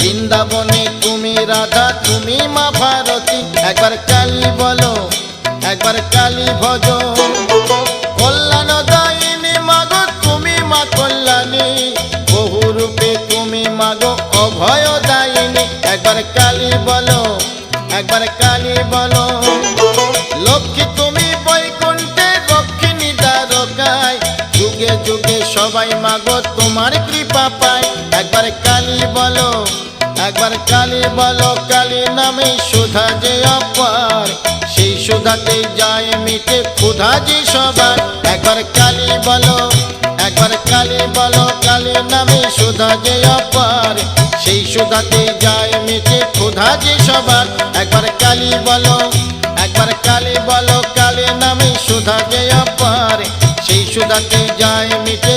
বৃন্দাবনে তুমি রাধা, তুমি মা ভারতী। একবার কালী বলো, একবার কালী ভজ। কল্যাণ তুমি মা কল্যাণী। অভয় দায়িনী একবার কালী বলো, একবার কালী বলো। লক্ষ্মী, তুমি বৈকুণ্ঠে রক্ষিণী দ্বারকায়। যুগে যুগে সবাই মাগো, তোমার কৃপা পায়। একবার একবার কালী বলো, কালী নামে সুধা যে অপার। সেই সুধাতে যায় মিটে ক্ষুধা যে সবার। একবার কালী বলো, একবার কালী বলো, কালী নামে সুধা যে অপার। সেই সুধাতে যায় মিটে ক্ষুধা যে সবার। একবার কালী বলো, একবার কালী বলো, কালী নামে সুধা যে অপার। সেই সুধাতে যায় মিটে